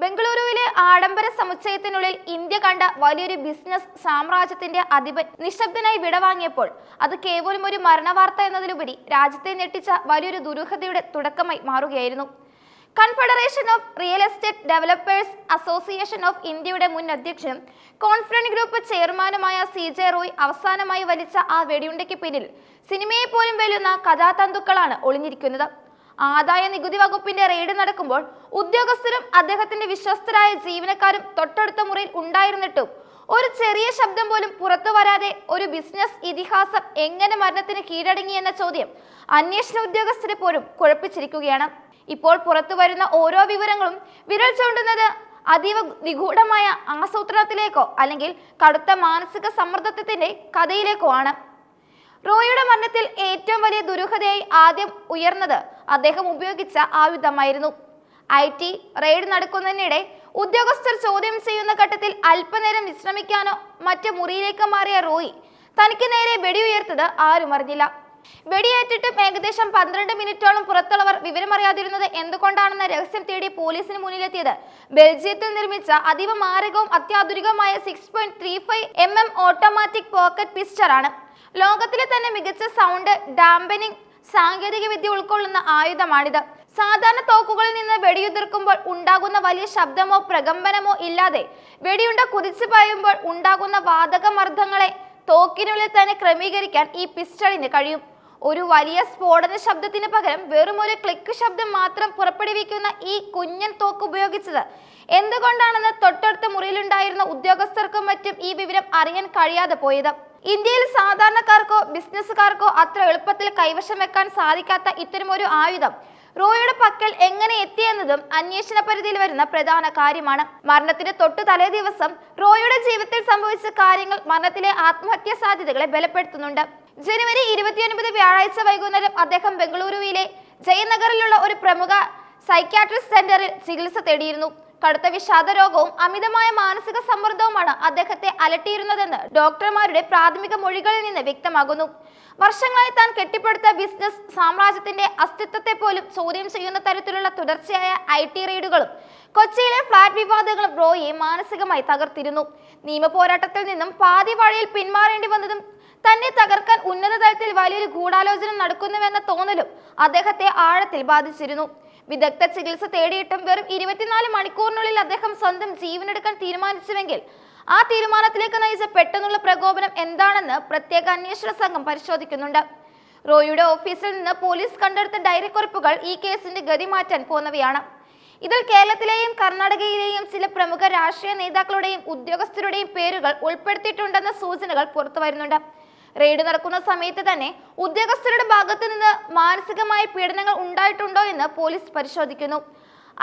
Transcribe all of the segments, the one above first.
ബംഗളൂരുവിലെ ആഡംബര സമുച്ചയത്തിനുള്ളിൽ ഇന്ത്യ കണ്ട വലിയൊരു ബിസിനസ് സാമ്രാജ്യത്തിന്റെ അധിപൻ നിശബ്ദനായി വിടവാങ്ങിയപ്പോൾ അത് കേവലം ഒരു മരണവാർത്ത എന്നതിലുപരി രാജ്യത്തെ ഞെട്ടിച്ച വലിയൊരു ദുരൂഹതയുടെ തുടക്കമായി മാറുകയായിരുന്നു. Confederation of real estate developers association of ഇന്ത്യയുടെ മുൻ അധ്യക്ഷനും കോൺഫറൻസ് ഗ്രൂപ്പ് ചെയർമാനുമായ സി ജെ റോയ് അവസാനമായി വലിച്ച ആ വെടിയുണ്ടയ്ക്ക് പിന്നിൽ സിനിമയെ പോലും വെല്ലുന്ന കഥാതന്തുക്കളാണ് ഒളിഞ്ഞിരിക്കുന്നത്. ആദായ നികുതി വകുപ്പിന്റെ റെയ്ഡ് നടക്കുമ്പോൾ ഉദ്യോഗസ്ഥരും അദ്ദേഹത്തിന്റെ വിശ്വസ്തരായ ജീവനക്കാരും തൊട്ടടുത്ത മുറിയിൽ ഉണ്ടായിരുന്നിട്ടും ഒരു ചെറിയ ശബ്ദം പോലും പുറത്തു വരാതെ ഒരു ബിസിനസ് ഇതിഹാസം എങ്ങനെ മരണത്തിന് കീഴടങ്ങി എന്ന ചോദ്യം അന്വേഷണ ഉദ്യോഗസ്ഥരെ പോലും കുഴപ്പിച്ചിരിക്കുകയാണ്. ഇപ്പോൾ പുറത്തു വരുന്ന ഓരോ വിവരങ്ങളും വിരൽ ചൂണ്ടുന്നത് അതീവ നിഗൂഢമായ ആസൂത്രണത്തിലേക്കോ അല്ലെങ്കിൽ കടുത്ത മാനസിക സമ്മർദ്ദത്തിന്റെ കഥയിലേക്കോ ആണ്. റോയിയുടെ മരണത്തിൽ ഏറ്റവും വലിയ ദുരൂഹതയായി ആദ്യം ഉയർന്നത് അദ്ദേഹം ഉപയോഗിച്ച ആയുധമായിരുന്നു. ഐ ടി റെയ്ഡ് നടക്കുന്നതിനിടെ ഉദ്യോഗസ്ഥർ ചോദ്യം ചെയ്യുന്ന ഘട്ടത്തിൽ അല്പനേരം വിശ്രമിക്കാനോ മറ്റു മുറിയിലേക്ക് മാറിയ റോയി തനിക്ക് നേരെ വെടിയുയർത്തത് ആരും അറിഞ്ഞില്ല. വെടിയേറ്റിട്ടും ഏകദേശം പന്ത്രണ്ട് മിനിറ്റോളം പുറത്തുള്ളവർ വിവരമറിയാതിരുന്നത് എന്തുകൊണ്ടാണെന്ന രഹസ്യം തേടി പോലീസിന് മുന്നിലെത്തിയത് ബെൽജിയത്തിൽ നിർമ്മിച്ച അതീവ മാരകവും അത്യാധുനികമായ six point three five M M automatic pocket pistol ആണ്. ലോകത്തിലെ തന്നെ മികച്ച സൗണ്ട് ഡാമ്പനിങ് സാങ്കേതിക വിദ്യ ഉൾക്കൊള്ളുന്ന ആയുധമാണിത്. സാധാരണ തോക്കുകളിൽ നിന്ന് വെടിയുതിർക്കുമ്പോൾ ഉണ്ടാകുന്ന വലിയ ശബ്ദമോ പ്രകമ്പനമോ ഇല്ലാതെ വെടിയുണ്ട കുതിച്ചു പായുമ്പോൾ ഉണ്ടാകുന്ന വാതകമർദ്ദങ്ങളെ തോക്കിനുള്ളിൽ തന്നെ ക്രമീകരിക്കാൻ ഈ പിസ്റ്റളിന് കഴിയും. ഒരു വലിയ സ്ഫോടന ശബ്ദത്തിന് പകരം വെറും ഒരു ക്ലിക്ക് ശബ്ദം മാത്രം പുറപ്പെടുവിക്കുന്ന ഈ കുഞ്ഞൻ തോക്ക് ഉപയോഗിച്ചത് എന്തുകൊണ്ടാണെന്ന് തൊട്ടടുത്ത മുറിയിലുണ്ടായിരുന്ന ഉദ്യോഗസ്ഥർക്കും മറ്റും ഈ വിവരം അറിയാൻ കഴിയാതെ പോയത്? ഇന്ത്യയിൽ സാധാരണക്കാർക്കോ ബിസിനസ്സുകാർക്കോ അത്ര എളുപ്പത്തിൽ കൈവശം വെക്കാൻ സാധിക്കാത്ത ഇത്തരമൊരു ആയുധം. റോയുടെ പക്കൽ എങ്ങനെ എത്തിയെന്നതും അന്വേഷണ പരിധിയിൽ വരുന്ന പ്രധാന കാര്യമാണ്. മരണത്തിന് തൊട്ടു തലേ ദിവസം റോയുടെ ജീവിതത്തിൽ സംഭവിച്ച കാര്യങ്ങൾ മരണത്തിലെ ആത്മഹത്യാ സാധ്യതകളെ ബലപ്പെടുത്തുന്നുണ്ട്. ജനുവരി ഇരുപത്തിയൊൻപത് വ്യാഴാഴ്ച വൈകുന്നേരം അദ്ദേഹം ബംഗളൂരുവിലെ ജയനഗറിലുള്ള ഒരു പ്രമുഖ സൈക്യാട്രിസ്റ്റ് സെന്ററിൽ ചികിത്സ തേടിയിരുന്നു. കടുത്ത വിഷാദ രോഗവും അമിതമായ മാനസിക സമ്മർദ്ദവുമാണ് അദ്ദേഹത്തെ അലട്ടിയിരുന്നതെന്ന് ഡോക്ടർമാരുടെ പ്രാഥമിക മൊഴികളിൽ നിന്ന് വ്യക്തമാകുന്നു. വർഷങ്ങളായി താൻ കെട്ടിപ്പടുത്ത ബിസിനസ് സാമ്രാജ്യത്തിന്റെ അസ്തിത്വത്തെ പോലും ചോദ്യം ചെയ്യുന്ന തരത്തിലുള്ള തുടർച്ചയായ ഐ ടി റെയ്ഡുകളും കൊച്ചിയിലെ ഫ്ളാറ്റ് വിവാദങ്ങളും റോയെ മാനസികമായി തകർത്തിരുന്നു. നിയമ പോരാട്ടത്തിൽ നിന്നും പാതി വഴിയിൽ പിന്മാറേണ്ടി വന്നതും തന്നെ തകർക്കാൻ ഉന്നതതലത്തിൽ വലിയൊരു ഗൂഢാലോചന നടക്കുന്നുവെന്ന തോന്നലും അദ്ദേഹത്തെ ആഴത്തിൽ ബാധിച്ചിരുന്നു. വിദഗ്ധ ചികിത്സ തേടിയിട്ടും വെറും ഇരുപത്തിനാല് മണിക്കൂറിനുള്ളിൽ അദ്ദേഹം സ്വന്തം ജീവനെടുക്കാൻ തീരുമാനിച്ചുവെങ്കിൽ ആ തീരുമാനത്തിലേക്ക് നയിച്ച പെട്ടെന്നുള്ള പ്രകോപനം എന്താണെന്ന് പ്രത്യേക അന്വേഷണ സംഘം പരിശോധിക്കുന്നുണ്ട്. റോയിയുടെ ഓഫീസിൽ നിന്ന് പോലീസ് കണ്ടെടുത്ത ഡയറി കുറിപ്പുകൾ ഈ കേസിന്റെ ഗതി മാറ്റാൻ പോന്നവയാണ്. ഇതിൽ കേരളത്തിലെയും കർണാടകയിലെയും ചില പ്രമുഖ രാഷ്ട്രീയ നേതാക്കളുടെയും ഉദ്യോഗസ്ഥരുടെയും പേരുകൾ ഉൾപ്പെടുത്തിയിട്ടുണ്ടെന്ന സൂചനകൾ പുറത്തു വരുന്നുണ്ട്. റെയ്ഡ് നടക്കുന്ന സമയത്ത് തന്നെ ഉദ്യോഗസ്ഥരുടെ ഭാഗത്തു നിന്ന് മാനസികമായ പീഡനങ്ങൾ ഉണ്ടായിട്ടുണ്ടോ എന്ന് പോലീസ് പരിശോധിക്കുന്നു.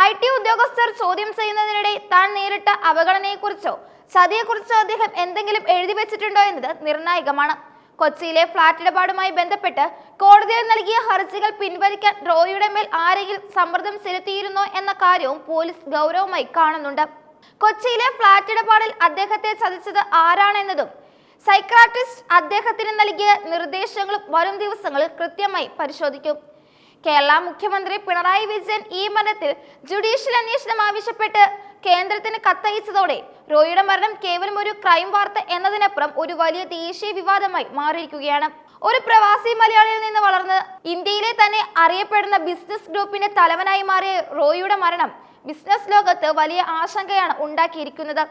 ഐ ടി ഉദ്യോഗസ്ഥർ ചോദ്യം ചെയ്യുന്നതിനിടെ താൻ നേരിട്ട അവഗണനയെക്കുറിച്ചോ ചതിയെക്കുറിച്ചോ അദ്ദേഹം എന്തെങ്കിലും എഴുതി വെച്ചിട്ടുണ്ടോ എന്നത് നിർണായകമാണ്. കൊച്ചിയിലെ ഫ്ളാറ്റ് ഇടപാടുമായി ബന്ധപ്പെട്ട് കോടതിയിൽ നൽകിയ ഹർജികൾ പിൻവലിക്കാൻ റോയിയുടെ മേൽ ആരെങ്കിലും സമ്മർദ്ദം ചെലുത്തിയിരുന്നോ എന്ന കാര്യവും പോലീസ് ഗൗരവമായി കാണുന്നുണ്ട്. കൊച്ചിയിലെ ഫ്ളാറ്റ് ഇടപാടിൽ അദ്ദേഹത്തെ ചതിച്ചത് ആരാണെന്നതും സൈക്രാട്ടിസ്റ്റ് അദ്ദേഹത്തിന് നൽകിയ നിർദ്ദേശങ്ങളും വരും ദിവസങ്ങളിൽ കൃത്യമായി പരിശോധിക്കും. കേരള മുഖ്യമന്ത്രി പിണറായി വിജയൻ ഈ മരണത്തിൽ ജുഡീഷ്യൽ അന്വേഷണം ആവശ്യപ്പെട്ട് കേന്ദ്രത്തിന് കത്തയച്ചതോടെ റോയിയുടെ മരണം കേവലം ഒരു ക്രൈം വാർത്ത എന്നതിനപ്പുറം ഒരു വലിയ ദേശീയ വിവാദമായി മാറിയിരിക്കുകയാണ്. ഒരു പ്രവാസി മലയാളിയിൽ നിന്ന് വളർന്ന് ഇന്ത്യയിലെ തന്നെ അറിയപ്പെടുന്ന ബിസിനസ് ഗ്രൂപ്പിന്റെ തലവനായി മാറിയ റോയിയുടെ മരണം ബിസിനസ് ലോകത്ത് വലിയ ആശങ്കയാണ് ഉണ്ടാക്കിയിരിക്കുന്നത്.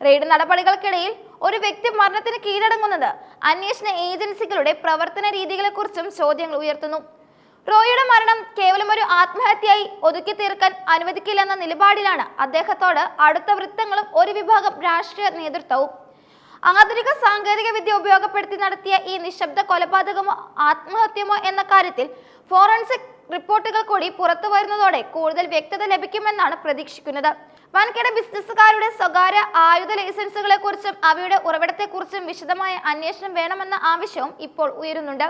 റെയ്ഡ് നടപടികൾക്കിടയിൽ ഒരു വ്യക്തി മരണത്തിന് കീഴടങ്ങുന്നത് അന്വേഷണ ഏജൻസികളുടെ പ്രവർത്തന രീതികളെക്കുറിച്ചും ചോദ്യങ്ങൾ ഉയർത്തുന്നു. റോയിയുടെ മരണം കേവലം ഒരു ആത്മഹത്യയായി ഒതുക്കി തീർക്കാൻ അനുവദിക്കില്ലെന്ന നിലപാടിലാണ് അദ്ദേഹത്തോട് അടുത്ത വൃത്തങ്ങളും ഒരു വിഭാഗം രാഷ്ട്രീയ നേതൃത്വവും. ആധുനിക സാങ്കേതിക വിദ്യ ഉപയോഗപ്പെടുത്തി നടത്തിയ ഈ നിശബ്ദ കൊലപാതകമോ ആത്മഹത്യമോ എന്ന കാര്യത്തിൽ ഫോറൻസിക് റിപ്പോർട്ടുകൾ കൂടി പുറത്തു വരുന്നതോടെ കൂടുതൽ വ്യക്തത ലഭിക്കുമെന്നാണ് പ്രതീക്ഷിക്കുന്നത്. വൻകിട ബിസിനസ്സുകാരുടെ സ്വകാര്യ ആയുധ ലൈസൻസുകളെ കുറിച്ചും അവയുടെ ഉറവിടത്തെക്കുറിച്ചും വിശദമായ അന്വേഷണം വേണമെന്ന ആവശ്യവും ഇപ്പോൾ ഉയരുന്നുണ്ട്.